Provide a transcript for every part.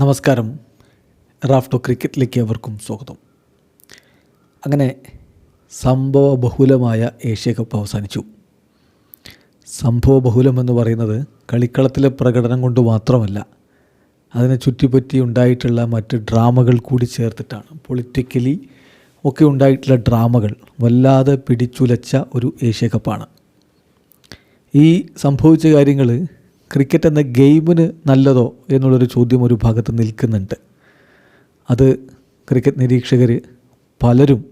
നമസ്കാരം. റാഫ്റ്റോ ക്രിക്കറ്റിലേക്ക് അവർക്കും സ്വാഗതം. അങ്ങനെ സംഭവ ബഹുലമായ ഏഷ്യ കപ്പ് അവസാനിച്ചു. സംഭവ ബഹുലം എന്ന് പറയുന്നത് കളിക്കളത്തിലെ പ്രകടനം കൊണ്ട് മാത്രമല്ല അതിനെ ചുറ്റിപ്പറ്റി ഉണ്ടായിട്ടുള്ള മറ്റ് ഡ്രാമകൾ കൂടി ചേർത്തിട്ടാണ്. പൊളിറ്റിക്കലി ഒക്കെ ഉണ്ടായിട്ടുള്ള ഡ്രാമകൾ വല്ലാതെ പിടിച്ചുലച്ച ഒരു ഏഷ്യ കപ്പാണ് ഈ സംഭവിച്ച കാര്യങ്ങൾ ക്രിക്കറ്റ് എന്ന ഗെയിമിന് നല്ലതോ എന്നുള്ളൊരു ചോദ്യം ഒരു ഭാഗത്ത് നിൽക്കുന്നുണ്ട്. അത് ക്രിക്കറ്റ് നിരീക്ഷകർ പലരും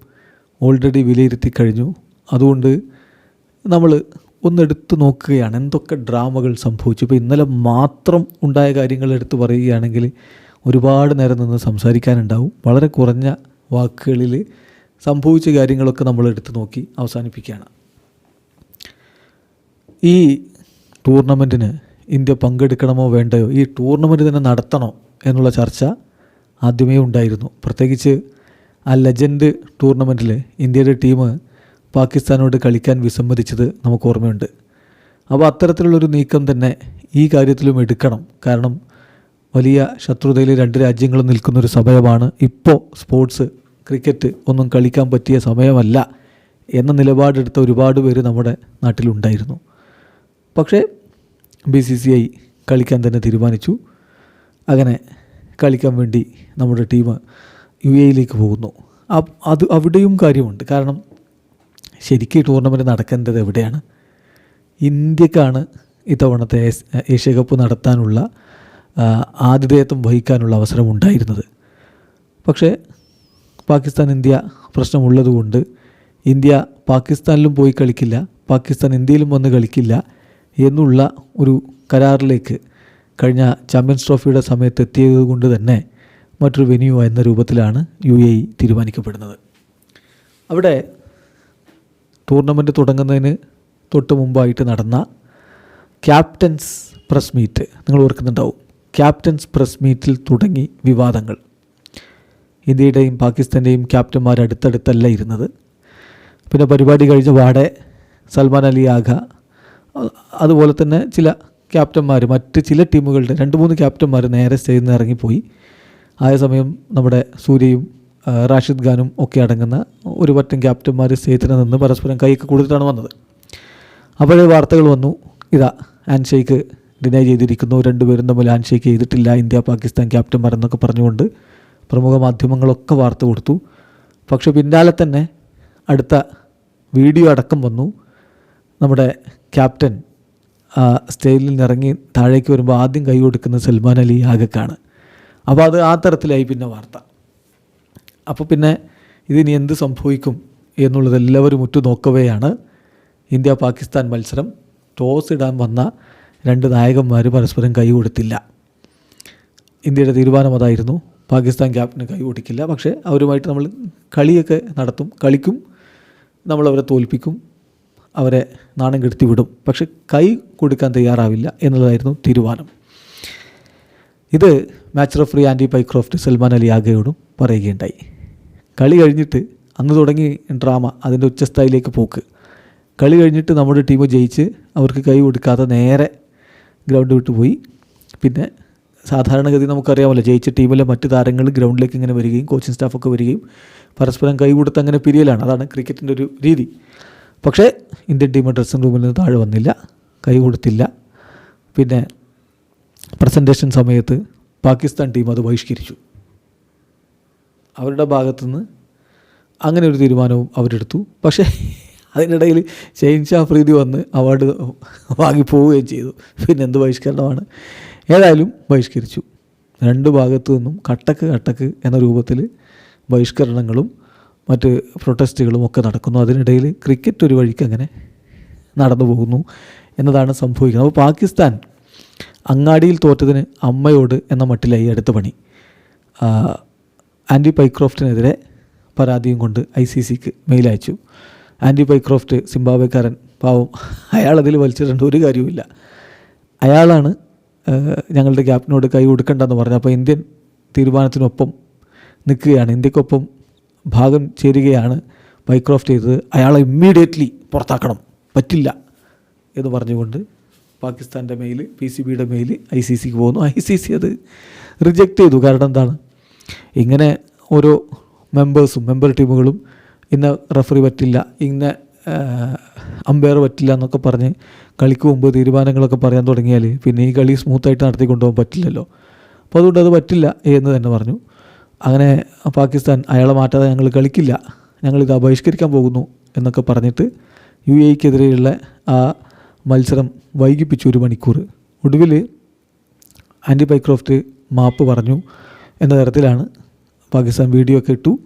ഓൾറെഡി വിലയിരുത്തി കഴിഞ്ഞു. അതുകൊണ്ട് നമ്മൾ ഒന്നെടുത്ത് നോക്കുകയാണ് എന്തൊക്കെ ഡ്രാമകൾ സംഭവിച്ചു? ഇപ്പോൾ ഇന്നലെ മാത്രം ഉണ്ടായ കാര്യങ്ങൾ എടുത്ത് പറയുകയാണെങ്കിൽ ഒരുപാട് നേരം നിന്ന് സംസാരിക്കാനുണ്ടാവും. വളരെ കുറഞ്ഞ വാക്കുകളിൽ സംഭവിച്ച കാര്യങ്ങളൊക്കെ നമ്മൾ എടുത്തു നോക്കി അവസാനിപ്പിക്കുകയാണ്. ഈ ടൂർണമെന്റിന് ഇന്ത്യ പങ്കെടുക്കണമോ വേണ്ടയോ? ഈ ടൂർണമെന്റ് തന്നെ നടത്തണോ എന്നുള്ള ചർച്ച ആദ്യമേ ഉണ്ടായിരുന്നു. പ്രത്യേകിച്ച് ആ ലെജൻഡ് ടൂർണമെന്റിൽ ഇന്ത്യയുടെ ടീം പാകിസ്ഥാനോട് കളിക്കാൻ വിസമ്മതിച്ചത് നമുക്ക് ഓർമ്മയുണ്ട്. അപ്പോൾ അത്തരത്തിലുള്ളൊരു നീക്കം തന്നെ ഈ കാര്യത്തിലും എടുക്കണം. കാരണം വലിയ ശത്രുതയിൽ രണ്ട് രാജ്യങ്ങളും നിൽക്കുന്നൊരു സമയമാണ്. ഇപ്പോൾ സ്പോർട്സ് ക്രിക്കറ്റ് ഒന്നും കളിക്കാൻ പറ്റിയ സമയമല്ല എന്ന നിലപാടെടുത്ത ഒരുപാട് പേര് നമ്മുടെ നാട്ടിലുണ്ടായിരുന്നു. പക്ഷേ ബി സി സി ഐ കളിക്കാൻ തന്നെ തീരുമാനിച്ചു. അങ്ങനെ കളിക്കാൻ വേണ്ടി നമ്മുടെ ടീം യു എയിലേക്ക് പോകുന്നു. അത് അവിടെയും കാര്യമുണ്ട്. കാരണം ശരിക്കും ടൂർണമെന്റ് നടക്കേണ്ടത് എവിടെയാണ്? ഇന്ത്യക്കാണ് ഇത്തവണത്തെ ഏഷ്യ കപ്പ് നടത്താനുള്ള ആതിഥേയത്വം വഹിക്കാനുള്ള അവസരം ഉണ്ടായിരുന്നത്. പക്ഷേ പാകിസ്ഥാൻ ഇന്ത്യ പ്രശ്നമുള്ളതുകൊണ്ട് ഇന്ത്യ പാകിസ്ഥാനിലും പോയി കളിക്കില്ല. പാകിസ്ഥാൻ ഇന്ത്യയിലും വന്ന് കളിക്കില്ല. എന്നുള്ള ഒരു കരാറിലേക്ക് കഴിഞ്ഞ ചാമ്പ്യൻസ് ട്രോഫിയുടെ സമയത്ത് എത്തിയത് കൊണ്ട് തന്നെ മറ്റൊരു വെന്യൂ എന്ന രൂപത്തിലാണ് യു എ തീരുമാനിക്കപ്പെടുന്നത്. അവിടെ ടൂർണമെന്റ് തുടങ്ങുന്നതിന് തൊട്ട് മുമ്പായിട്ട് നടന്ന ക്യാപ്റ്റൻസ് പ്രസ് മീറ്റ് നിങ്ങൾ ഓർക്കുന്നുണ്ടാവും. ക്യാപ്റ്റൻസ് പ്രസ് മീറ്റിൽ തുടങ്ങി വിവാദങ്ങൾ. ഇന്ത്യയുടെയും പാകിസ്ഥാന്റെയും ക്യാപ്റ്റന്മാർ അടുത്തടുത്തല്ല ഇരുന്നത്. പിന്നെ പരിപാടി കഴിഞ്ഞ പാടെ സൽമാൻ അലി ആഘ അതുപോലെ തന്നെ ചില ക്യാപ്റ്റന്മാർ മറ്റ് ചില ടീമുകളുടെ രണ്ട് മൂന്ന് ക്യാപ്റ്റന്മാർ നേരെ സ്റ്റേജിൽ നിന്ന് ഇറങ്ങിപ്പോയി. ആയ സമയം നമ്മുടെ സൂര്യയും റാഷിദ് ഖാനും ഒക്കെ അടങ്ങുന്ന ഒരു പറ്റം ക്യാപ്റ്റന്മാർ സ്റ്റേജിൽ നിന്ന് പരസ്പരം കൈക്ക് കൊടുത്തിട്ടാണ് വന്നത്. അപ്പോഴേ വാർത്തകൾ വന്നു. ഇതാ ഹാൻഡ് ഷേക്ക് ഡിനൈ ചെയ്തിരിക്കുന്നു. രണ്ടുപേരും തമ്മിൽ ഹാൻഡ് ഷേക്ക് ചെയ്തിട്ടില്ല. ഇന്ത്യ പാകിസ്ഥാൻ ക്യാപ്റ്റന്മാർ എന്നൊക്കെ പറഞ്ഞുകൊണ്ട് പ്രമുഖ മാധ്യമങ്ങളൊക്കെ വാർത്ത കൊടുത്തു. പക്ഷേ പിന്നാലെ തന്നെ അടുത്ത വീഡിയോ അടക്കം വന്നു. നമ്മുടെ ക്യാപ്റ്റൻ സ്റ്റേജിൽ നിന്ന് ഇറങ്ങി താഴേക്ക് വരുമ്പോൾ ആദ്യം കൈ കൊടുക്കുന്ന സൽമാൻ അലി ആഗക്കാണ് അപ്പോൾ അത് ആ തരത്തിലായി പിന്നെ വാർത്ത. അപ്പോൾ പിന്നെ ഇതിനി എന്ത് സംഭവിക്കും എന്നുള്ളത് എല്ലാവരും ഉറ്റുനോക്കവെയാണ് ഇന്ത്യ പാകിസ്ഥാൻ മത്സരം. ടോസ് ഇടാൻ വന്ന രണ്ട് നായകന്മാർ പരസ്പരം കൈ കൊടുത്തില്ല. ഇന്ത്യയുടെ തീരുമാനം അതായിരുന്നു. പാകിസ്ഥാൻ ക്യാപ്റ്റന് കൈ കൊടുക്കില്ല പക്ഷേ അവരുമായിട്ട് നമ്മൾ കളിയൊക്കെ നടത്തും കളിക്കും നമ്മളവരെ തോൽപ്പിക്കും. അവരെ നാണം കെടുത്തി വിടും പക്ഷെ കൈ കൊടുക്കാൻ തയ്യാറാവില്ല എന്നുള്ളതായിരുന്നു തീരുമാനം. ഇത് match referee Andy Pycroft Salman Ali ആഗയോടും പറയുകയുണ്ടായി. കളി കഴിഞ്ഞിട്ട് അന്ന് തുടങ്ങി ഡ്രാമ അതിന്റെ ഉച്ചസ്ഥായിലേക്ക് പോക്ക്. കളി കഴിഞ്ഞിട്ട് നമ്മുടെ ടീം ജയിച്ച് അവർക്ക് കൈ കൊടുക്കാതെ നേരെ ഗ്രൗണ്ട് വിട്ട് പോയി. പിന്നെ സാധാരണഗതി നമുക്കറിയാമല്ലോ ജയിച്ച ടീമിലെ മറ്റ് താരങ്ങൾ ഗ്രൗണ്ടിലേക്ക് ഇങ്ങനെ വരികയും കോച്ചിങ് സ്റ്റാഫൊക്കെ വരികയും പരസ്പരം കൈ കൊടുത്ത് അങ്ങനെ പിരിയലാണ്. അതാണ് ക്രിക്കറ്റിന്റെ ഒരു രീതി. പക്ഷേ ഇന്ത്യൻ ടീം ഡ്രസ്സിംഗ് റൂമിൽ നിന്ന് താഴെ വന്നില്ല കൈ കൊടുത്തില്ല. പിന്നെ പ്രസന്റേഷൻ സമയത്ത് പാകിസ്ഥാൻ ടീം അത് ബഹിഷ്കരിച്ചു. അവരുടെ ഭാഗത്തുനിന്ന് അങ്ങനെ ഒരു തീരുമാനവും അവരെടുത്തു. പക്ഷേ അതിനിടയിൽ ഷെയ്ൻ ആ പ്രീതി വന്ന് അവാർഡ് വാങ്ങിപ്പോവുകയും ചെയ്തു. പിന്നെ എന്ത് ബഹിഷ്കരണമാണ്? ഏതായാലും ബഹിഷ്കരിച്ചു. രണ്ട് ഭാഗത്തു നിന്നും കട്ടക്ക് കട്ടക്ക് എന്ന രൂപത്തിൽ ബഹിഷ്കരണങ്ങളും മറ്റ് പ്രൊട്ടസ്റ്റുകളും ഒക്കെ നടക്കുന്നു. അതിനിടയിൽ ക്രിക്കറ്റ് ഒരു വഴിക്ക് അങ്ങനെ നടന്നു പോകുന്നു എന്നതാണ് സംഭവിക്കുന്നത്. അപ്പോൾ പാകിസ്ഥാൻ അങ്ങാടിയിൽ തോറ്റതിന് അമ്മയോട് എന്ന മട്ടിലായി അടുത്ത പണി. ആന്റി പൈക്രോഫ്റ്റിനെതിരെ പരാതിയും കൊണ്ട് ഐ സി സിക്ക് മെയിലയച്ചു ആന്റി പൈക്രോഫ്റ്റ് സിംബാബ്വേക്കാരൻ പാവം. അയാളതിൽ വലിച്ചിട്ടുണ്ട് ഒരു കാര്യവുമില്ല. അയാളാണ് ഞങ്ങളുടെ ക്യാപ്റ്റനോട് കൈ കൊടുക്കണ്ടെന്ന് പറഞ്ഞു അപ്പോൾ ഇന്ത്യൻ തീരുമാനത്തിനൊപ്പം നിൽക്കുകയാണ്. ഇന്ത്യക്കൊപ്പം ഭാഗം ചേരുകയാണ് മൈക്രോഫ്റ്റ് ചെയ്തത്. അയാളെ ഇമ്മീഡിയറ്റ്ലി പുറത്താക്കണം. പറ്റില്ല എന്ന് പറഞ്ഞുകൊണ്ട് പാകിസ്ഥാന്റെ മെയിൽ പി സി ബിയുടെ മെയിൽ ഐ സി സിക്ക് പോകുന്നു. ഐ സി സി അത് റിജക്റ്റ് ചെയ്തു. കാരണം എന്താണ്? ഇങ്ങനെ ഓരോ മെമ്പേഴ്സും മെമ്പർ ടീമുകളും ഇന്ന റഫറി പറ്റില്ല ഇന്ന അമ്പയർ പറ്റില്ല എന്നൊക്കെ പറഞ്ഞ് കളിക്ക് മുമ്പ് തീരുമാനങ്ങളൊക്കെ പറയാൻ തുടങ്ങിയാൽ പിന്നെ ഈ കളി സ്മൂത്തായിട്ട് നടത്തി കൊണ്ടുപോകാൻ പറ്റില്ലല്ലോ. അപ്പോൾ അതുകൊണ്ട് അത് പറ്റില്ല എന്ന് തന്നെ പറഞ്ഞു. അങ്ങനെ പാകിസ്ഥാൻ അയാളെ മാറ്റാതെ ഞങ്ങൾ കളിക്കില്ല. ഞങ്ങളിത് ബഹിഷ്കരിക്കാൻ പോകുന്നു എന്നൊക്കെ പറഞ്ഞിട്ട് യു എക്കെതിരെയുള്ള ആ മത്സരം വൈകിപ്പിച്ചു ഒരു മണിക്കൂർ. ഒടുവിൽ ആന്റി ബൈക്രോഫ്റ്റ് മാപ്പ് പറഞ്ഞു എന്ന തരത്തിലാണ് പാകിസ്ഥാൻ വീഡിയോ ഒക്കെ ഇട്ടു.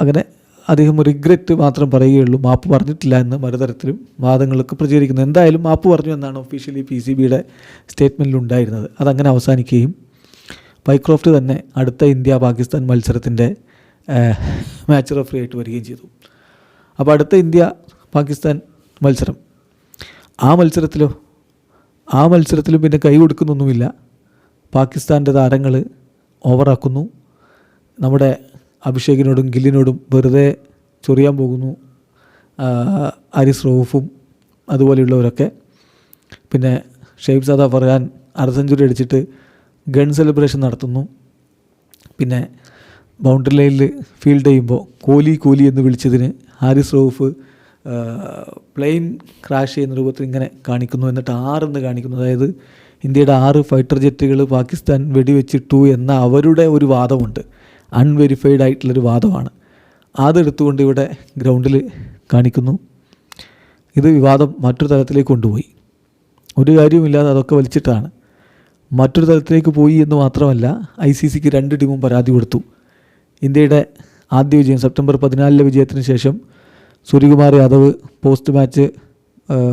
അങ്ങനെ അദ്ദേഹം റിഗ്രറ്റ് മാത്രം പറയുകയുള്ളൂ മാപ്പ് പറഞ്ഞിട്ടില്ല എന്ന് മറുതരത്തിലും വാദങ്ങളൊക്കെ പ്രചരിക്കുന്നു. എന്തായാലും മാപ്പ് പറഞ്ഞു എന്നാണ് ഒഫീഷ്യലി പി സി ബിയുടെ സ്റ്റേറ്റ്മെന്റിൽ ഉണ്ടായിരുന്നത്. അതങ്ങനെ അവസാനിക്കുകയും പൈക്രോഫ്റ്റ് തന്നെ അടുത്ത ഇന്ത്യ പാകിസ്ഥാൻ മത്സരത്തിന്റെ മാച്ച് റഫറി ആയിട്ട് വരികയും ചെയ്തു. അപ്പോൾ അടുത്ത ഇന്ത്യ പാകിസ്ഥാൻ മത്സരം. ആ മത്സരത്തിലോ ആ മത്സരത്തിലും പിന്നെ കൈ കൊടുക്കുന്നൊന്നുമില്ല. പാകിസ്ഥാന്റെ താരങ്ങൾ ഓവറാക്കുന്നു. നമ്മുടെ അഭിഷേകിനോടും ഗില്ലിനോടും വെറുതെ ചൊറിയാൻ പോകുന്നു. അരിസ് റൌഫും അതുപോലെയുള്ളവരൊക്കെ. പിന്നെ ഷെയ്ബ് സാദ ഫർഹാൻ അര സെഞ്ചുറി അടിച്ചിട്ട് ഗൺ സെലിബ്രേഷൻ നടത്തുന്നു. പിന്നെ ബൗണ്ടറി ലൈനിൽ ഫീൽഡ് ചെയ്യുമ്പോൾ കോലി കോലി എന്ന് വിളിച്ചതിന് ഹാരിസ് റൌഫ് പ്ലെയിൻ ക്രാഷ് ചെയ്യുന്ന രൂപത്തിൽ ഇങ്ങനെ കാണിക്കുന്നു. എന്നിട്ട് ആറെന്ന് കാണിക്കുന്നു. അതായത് ഇന്ത്യയുടെ ആറ് ഫൈറ്റർ ജെറ്റുകൾ പാകിസ്ഥാൻ വെടിവെച്ചിട്ടു എന്ന അവരുടെ ഒരു വാദമുണ്ട്. അൺവെരിഫൈഡ് ആയിട്ടുള്ളൊരു വാദമാണ്. അതെടുത്തുകൊണ്ട് ഇവിടെ ഗ്രൗണ്ടിൽ കാണിക്കുന്നു. ഇത് വിവാദം മറ്റൊരു തലത്തിലേക്ക് കൊണ്ടുപോയി. ഒരു കാര്യവുമില്ലാതെ അതൊക്കെ വലിച്ചിട്ടാണ്. മറ്റൊരു തലത്തിലേക്ക് പോയി എന്ന് മാത്രമല്ല ഐ സി സിക്ക് രണ്ട് ടീമും പരാതി കൊടുത്തു. ഇന്ത്യയുടെ ആദ്യ വിജയം സെപ്റ്റംബർ പതിനാലിലെ വിജയത്തിന് ശേഷം Suryakumar Yadav post match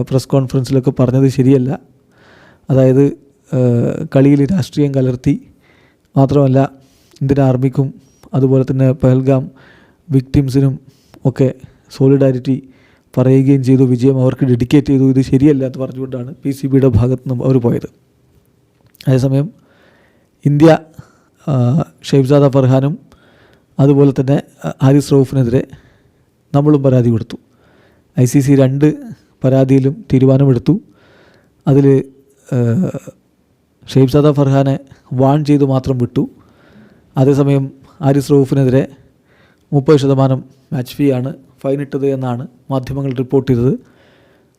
press കോൺഫറൻസിലൊക്കെ പറഞ്ഞത് ശരിയല്ല. അതായത് കളിയിൽ രാഷ്ട്രീയം കലർത്തി മാത്രമല്ല ഇന്ത്യൻ ആർമിക്കും അതുപോലെ തന്നെ പെഹൽഗാം വിക്ടിംസിനും ഒക്കെ സോളിഡാരിറ്റി പറയുകയും ചെയ്തു. വിജയം അവർക്ക് ഡെഡിക്കേറ്റ് ചെയ്തു. ഇത് ശരിയല്ല എന്ന് പറഞ്ഞുകൊണ്ടാണ് പി സി ബിയുടെ ഭാഗത്ത് നിന്നും അവർ പോയത്. അതേസമയം ഇന്ത്യ ഷെയ്ബ്സാദ ഫർഹാനും അതുപോലെ തന്നെ ഹാരിസ് റൌഫിനെതിരെ നമ്മളും പരാതി കൊടുത്തു. ഐ സി സി രണ്ട് പരാതിയിലും തീരുമാനമെടുത്തു. അതിൽ ഷെയ്ബ്സാദ ഫർഹാനെ വാൺ ചെയ്തു മാത്രം വിട്ടു. അതേസമയം ആരിസ് റൌഫിനെതിരെ മുപ്പത് ശതമാനം മാച്ച് ഫീ ആണ് ഫൈനിട്ടത് എന്നാണ് മാധ്യമങ്ങൾ റിപ്പോർട്ട് ചെയ്തത്.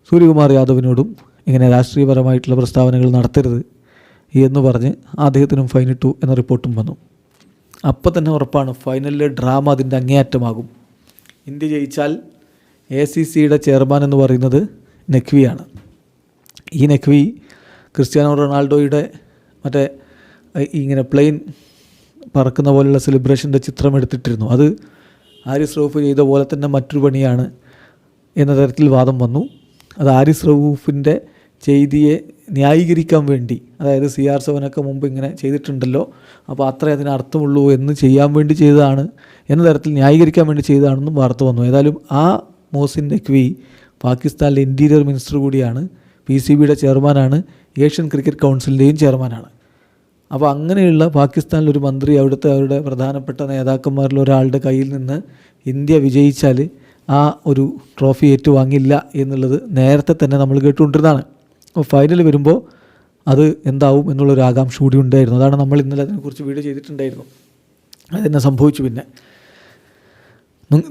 സൂര്യകുമാർ യാദവിനോടും ഇങ്ങനെ രാഷ്ട്രീയപരമായിട്ടുള്ള പ്രസ്താവനകൾ നടത്തരുത് എന്ന് പറഞ്ഞ് അദ്ദേഹത്തിനും ഫൈനിട്ടു എന്ന റിപ്പോർട്ടും വന്നു. അപ്പോൾ തന്നെ ഉറപ്പാണ് ഫൈനലിലെ ഡ്രാമ അതിന്റെ അങ്ങേയറ്റമാകും. ഇന്ത്യ ജയിച്ചാൽ എ സി സിയുടെ ചെയർമാൻ എന്ന് പറയുന്നത് നഖ്വിയാണ്. ഈ നഖ്വി ക്രിസ്ത്യാനോ റൊണാൾഡോയുടെ മറ്റേ ഇങ്ങനെ പ്ലെയിൻ പറക്കുന്ന പോലെയുള്ള സെലിബ്രേഷന്റെ ചിത്രം എടുത്തിട്ടിരുന്നു. അത് ആരിസ് റൌഫ് ചെയ്ത പോലെ തന്നെ മറ്റൊരു പണിയാണ് എന്ന തരത്തിൽ വാദം വന്നു. അത് ആരിസ് റൌഫിന്റെ ചെയ്തിയെ ന്യായീകരിക്കാൻ വേണ്ടി അതായത് സി ആർ സെവനൊക്കെ മുമ്പ് ഇങ്ങനെ ചെയ്തിട്ടുണ്ടല്ലോ അപ്പോൾ അത്രേ അതിന് അർത്ഥമുള്ളൂ എന്ന് ചെയ്യാൻ വേണ്ടി ചെയ്തതാണ് എന്ന തരത്തിൽ ന്യായീകരിക്കാൻ വേണ്ടി ചെയ്തതാണെന്നും വാർത്ത വന്നു. ഏതായാലും ആ മോസിൻ നഖ്വി പാകിസ്ഥാനിലെ ഇന്റീരിയർ മിനിസ്റ്റർ കൂടിയാണ് പി സി ബിയുടെ ചെയർമാനാണ് ഏഷ്യൻ ക്രിക്കറ്റ് കൗൺസിലിന്റെയും ചെയർമാനാണ്. അപ്പോൾ അങ്ങനെയുള്ള പാകിസ്ഥാനിലൊരു മന്ത്രി അവിടുത്തെ അവരുടെ പ്രധാനപ്പെട്ട നേതാക്കന്മാരിൽ ഒരാളുടെ കയ്യിൽ നിന്ന് ഇന്ത്യ വിജയിച്ചാൽ ആ ഒരു ട്രോഫി ഏറ്റുവാങ്ങില്ല എന്നുള്ളത് നേരത്തെ തന്നെ നമ്മൾ കേട്ടുകൊണ്ടിരുന്നതാണ്. ഫൈനൽ വരുമ്പോൾ അത് എന്താവും എന്നുള്ളൊരു ആകാംക്ഷ കൂടി ഉണ്ടായിരുന്നു. അതാണ് നമ്മൾ ഇന്നലെ അതിനെക്കുറിച്ച് വീഡിയോ ചെയ്തിട്ടുണ്ടായിരുന്നു. അതെന്നെ സംഭവിച്ചു പിന്നെ.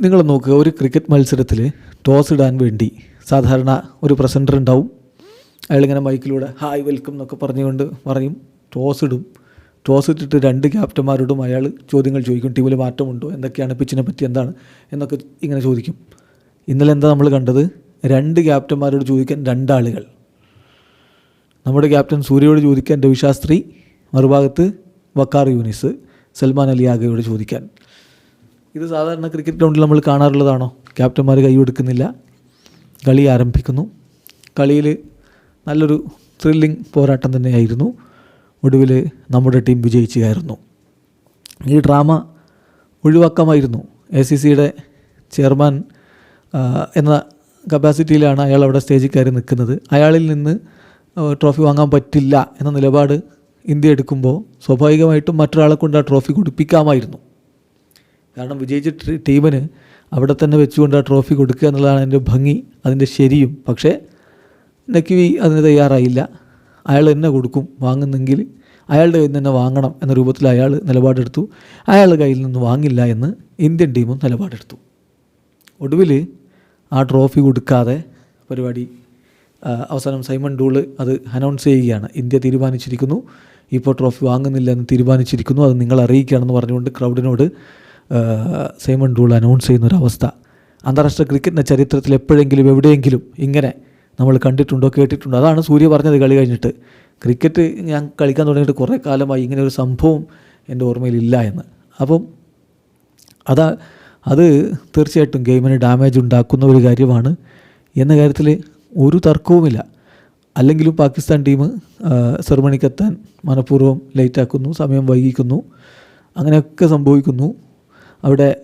നിങ്ങൾ നോക്കുക ഒരു ക്രിക്കറ്റ് മത്സരത്തിൽ ടോസ് ഇടാൻ വേണ്ടി സാധാരണ ഒരു പ്രസന്റർ ഉണ്ടാവും. അയാളിങ്ങനെ മൈക്കിലൂടെ ഹായ് വെൽക്കം എന്നൊക്കെ പറഞ്ഞുകൊണ്ട് പറയും. ടോസ് ഇടും. ടോസ് ഇട്ടിട്ട് രണ്ട് ക്യാപ്റ്റന്മാരോടും അയാൾ ചോദ്യങ്ങൾ ചോദിക്കും ടീമിൽ മാറ്റമുണ്ടോ? എന്തൊക്കെയാണ് പിച്ചിനെ പറ്റി? എന്താണ്? എന്നൊക്കെ ഇങ്ങനെ ചോദിക്കും. ഇന്നലെ എന്താ നമ്മൾ കണ്ടത്? രണ്ട് ക്യാപ്റ്റന്മാരോട് ചോദിക്കാൻ രണ്ടാളുകൾ. നമ്മുടെ ക്യാപ്റ്റൻ സൂര്യയോട് ചോദിക്കാൻ രവിശാസ്ത്രി മറുഭാഗത്ത് വക്കാർ യൂനിസ് സൽമാൻ അലി ആഗയോട് ചോദിക്കാൻ. ഇത് സാധാരണ ക്രിക്കറ്റ് ഗ്രൗണ്ടിൽ നമ്മൾ കാണാറുള്ളതാണോ? ക്യാപ്റ്റന്മാർ കൈ കൊടുക്കുന്നില്ല കളി ആരംഭിക്കുന്നു. കളിയിൽ നല്ലൊരു ത്രില്ലിംഗ് പോരാട്ടം തന്നെയായിരുന്നു. ഒടുവിൽ നമ്മുടെ ടീം വിജയിച്ചുകയായിരുന്നു ഈ ഡ്രാമ ഒഴിവാക്കാമായിരുന്നു. എ സി സിയുടെ ചെയർമാൻ എന്ന കപ്പാസിറ്റിയിലാണ് അയാൾ അവിടെ സ്റ്റേജിൽ കയറി നിൽക്കുന്നത്. അയാളിൽ നിന്ന് ട്രോഫി വാങ്ങാൻ പറ്റില്ല എന്ന നിലപാട് ഇന്ത്യ എടുക്കുമ്പോൾ സ്വാഭാവികമായിട്ടും മറ്റൊരാളെ കൊണ്ട് ആ ട്രോഫി കൊടുപ്പിക്കാമായിരുന്നു. കാരണം വിജയിച്ച ടീമിന് അവിടെ തന്നെ വെച്ചുകൊണ്ട് ആ ട്രോഫി കൊടുക്കുക എന്നുള്ളതാണ് അതിന്റെ ഭംഗി അതിന്റെ ശരിയും. പക്ഷേ നക്കിവി അതിന് തയ്യാറായില്ല. അയാൾ തന്നെ കൊടുക്കും വാങ്ങുന്നെങ്കിൽ അയാളുടെ കയ്യിൽ നിന്ന് തന്നെ വാങ്ങണം എന്ന രൂപത്തിൽ അയാൾ നിലപാടെടുത്തു. അയാളുടെ കയ്യിൽ നിന്ന് വാങ്ങില്ല എന്ന് ഇന്ത്യൻ ടീമും നിലപാടെടുത്തു. ഒടുവിൽ ആ ട്രോഫി കൊടുക്കാതെ പരിപാടി അവസാനം സൈമൺ ഡൂൾ അത് അനൗൺസ് ചെയ്യുകയാണ്. ഇന്ത്യ തീരുമാനിച്ചിരിക്കുന്നു. ഇപ്പോൾ ട്രോഫി വാങ്ങുന്നില്ല എന്ന് തീരുമാനിച്ചിരിക്കുന്നു. അത് നിങ്ങൾ അറിയിക്കുകയാണെന്ന് പറഞ്ഞുകൊണ്ട് ക്രൗഡിനോട് സൈമൺ ഡൂൾ അനൗൺസ് ചെയ്യുന്ന ഒരു അവസ്ഥ അന്താരാഷ്ട്ര ക്രിക്കറ്റിന്റെ ചരിത്രത്തിൽ എപ്പോഴെങ്കിലും എവിടെയെങ്കിലും ഇങ്ങനെ നമ്മൾ കണ്ടിട്ടുണ്ടോ കേട്ടിട്ടുണ്ടോ? അതാണ് സൂര്യ പറഞ്ഞത് കളി കഴിഞ്ഞിട്ട്. ക്രിക്കറ്റ് ഞാൻ കളിക്കാൻ തുടങ്ങിയിട്ട് കുറേ കാലമായി ഇങ്ങനെ ഒരു സംഭവം എന്റെ ഓർമ്മയിലില്ല എന്ന്. അപ്പം അതാ അത് തീർച്ചയായിട്ടും ഗെയിമിന് ഡാമേജ് ഉണ്ടാക്കുന്ന ഒരു കാര്യമാണ്. എന്ന കാര്യത്തിൽ ഒരു തർക്കവുമില്ല. അല്ലെങ്കിലും പാകിസ്ഥാൻ ടീം സെറമണിക്കെത്താൻ മനഃപൂർവം ലേറ്റാക്കുന്നു സമയം വൈകിക്കുന്നു. അങ്ങനെയൊക്കെ സംഭവിക്കുന്നു. അവിടെ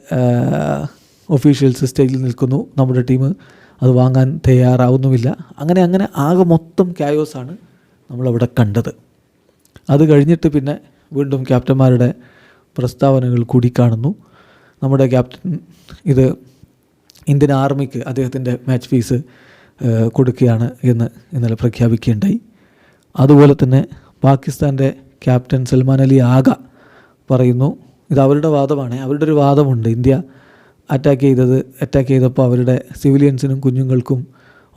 ഒഫീഷ്യൽസ് സ്റ്റേജിൽ നിൽക്കുന്നു. നമ്മുടെ ടീം അത് വാങ്ങാൻ തയ്യാറാവുന്നുമില്ല. അങ്ങനെ അങ്ങനെ ആകെ മൊത്തം ക്യായോസാണ് നമ്മളവിടെ കണ്ടത്. അത് കഴിഞ്ഞിട്ട് പിന്നെ വീണ്ടും ക്യാപ്റ്റന്മാരുടെ പ്രസ്താവനകൾ കൂടി കാണുന്നു. നമ്മുടെ ക്യാപ്റ്റൻ ഇത് ഇന്ത്യൻ ആർമിക്ക് അദ്ദേഹത്തിന്റെ മാച്ച് ഫീസ് കൊടുക്കുകയാണ് എന്ന് ഇന്നലെ പ്രഖ്യാപിക്കുകയുണ്ടായി. അതുപോലെ തന്നെ പാകിസ്ഥാന്റെ ക്യാപ്റ്റൻ സൽമാൻ അലി ആഗ പറയുന്നു ഇത് അവരുടെ വാദമാണ് അവരുടെ ഒരു വാദമുണ്ട്. ഇന്ത്യ അറ്റാക്ക് ചെയ്തത് അറ്റാക്ക് ചെയ്തപ്പോൾ അവരുടെ സിവിലിയൻസിനും കുഞ്ഞുങ്ങൾക്കും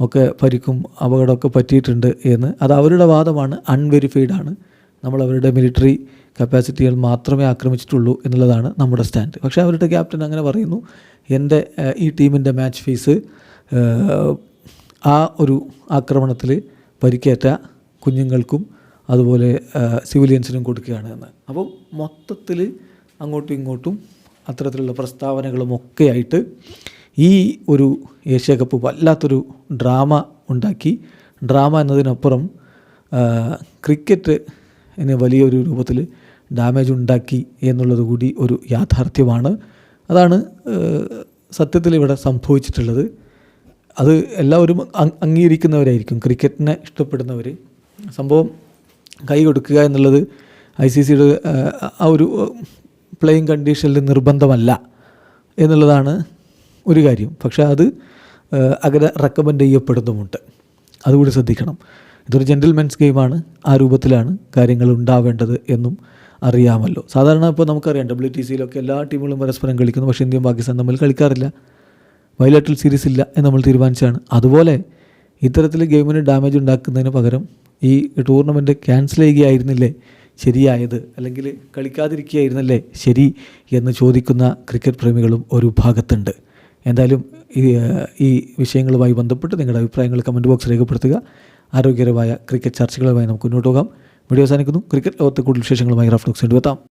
ഒക്കെ പരിക്കും അപകടമൊക്കെ പറ്റിയിട്ടുണ്ട് എന്ന്. അത് അവരുടെ വാദമാണ് അൺവെരിഫൈഡ് ആണ്. നമ്മൾ അവരുടെ മിലിറ്ററി കപ്പാസിറ്റികൾ മാത്രമേ ആക്രമിച്ചിട്ടുള്ളൂ എന്നുള്ളതാണ് നമ്മുടെ സ്റ്റാൻഡ് പക്ഷേ അവരുടെ ക്യാപ്റ്റൻ അങ്ങനെ പറയുന്നു എന്റെ ഈ ടീമിന്റെ മാച്ച് ഫീസ് ആ ഒരു ആക്രമണത്തിൽ പരിക്കേറ്റ കുഞ്ഞുങ്ങൾക്കും അതുപോലെ സിവിലിയൻസിനും കൊടുക്കുകയാണ് എന്ന്. അപ്പോൾ മൊത്തത്തിൽ അങ്ങോട്ടും ഇങ്ങോട്ടും അത്തരത്തിലുള്ള പ്രസ്താവനകളും ഒക്കെ ആയിട്ട് ഈ ഒരു ഏഷ്യ കപ്പ് വല്ലാത്തൊരു ഡ്രാമ ഉണ്ടാക്കി. ഡ്രാമ എന്നതിനപ്പുറം ക്രിക്കറ്റ് എന്നെ വലിയൊരു രൂപത്തിൽ ഡാമേജ് ഉണ്ടാക്കി എന്നുള്ളത് കൂടി ഒരു യാഥാർത്ഥ്യമാണ്. അതാണ് സത്യത്തിൽ ഇവിടെ സംഭവിച്ചിട്ടുള്ളത്. അത് എല്ലാവരും അംഗീകരിക്കുന്നവരായിരിക്കും. ക്രിക്കറ്റിനെ ഇഷ്ടപ്പെടുന്നവർ സംഭവം കൈ കൊടുക്കുക എന്നുള്ളത് ഐ സി സിയുടെ ആ ഒരു പ്ലേയിങ് കണ്ടീഷനിൽ നിർബന്ധമല്ല എന്നുള്ളതാണ് ഒരു കാര്യം. പക്ഷേ അത് അകലെ റെക്കമെൻഡ് ചെയ്യപ്പെടുന്നുമുണ്ട്. അതുകൂടി ശ്രദ്ധിക്കണം. ഇതൊരു ജെന്റിൽമെൻസ് ഗെയിമാണ് ആ രൂപത്തിലാണ് കാര്യങ്ങൾ ഉണ്ടാവേണ്ടത് എന്നും അറിയാമല്ലോ. സാധാരണ ഇപ്പോൾ നമുക്കറിയാം ഡബ്ല്യു ടി സിയിലൊക്കെ എല്ലാ ടീമുകളും പരസ്പരം കളിക്കുന്നു. പക്ഷേ ഇന്ത്യയും പാകിസ്ഥാൻ തമ്മിൽ കളിക്കാറില്ല. വയലാറ്റിൽ സീരീസ് ഇല്ല എന്ന് നമ്മൾ തീരുമാനിച്ചാണ് അതുപോലെ ഇത്തരത്തിൽ ഗെയിമിന് ഡാമേജ് ഉണ്ടാക്കുന്നതിന് പകരം ഈ ടൂർണമെന്റ് ക്യാൻസൽ ചെയ്യുകയായിരുന്നില്ലേ? ശരിയായത്. അല്ലെങ്കിൽ കളിക്കാതിരിക്കുകയായിരുന്നല്ലേ? ശരി എന്ന് ചോദിക്കുന്ന ക്രിക്കറ്റ് പ്രേമികളും ഒരു ഭാഗത്തുണ്ട്. എന്തായാലും ഈ വിഷയങ്ങളുമായി ബന്ധപ്പെട്ട് നിങ്ങളുടെ അഭിപ്രായങ്ങൾ കമന്റ് ബോക്സ് രേഖപ്പെടുത്തുക. ആരോഗ്യകരമായ ക്രിക്കറ്റ് ചർച്ചകളുമായി നമുക്ക് മുന്നോട്ട് പോകാം. വീഡിയോ അവസാനിക്കുന്നു. ക്രിക്കറ്റ് ലോകത്തെ കൂടുതൽ വിശേഷങ്ങളുമായി റഫ്ലോക്സ് എത്താം.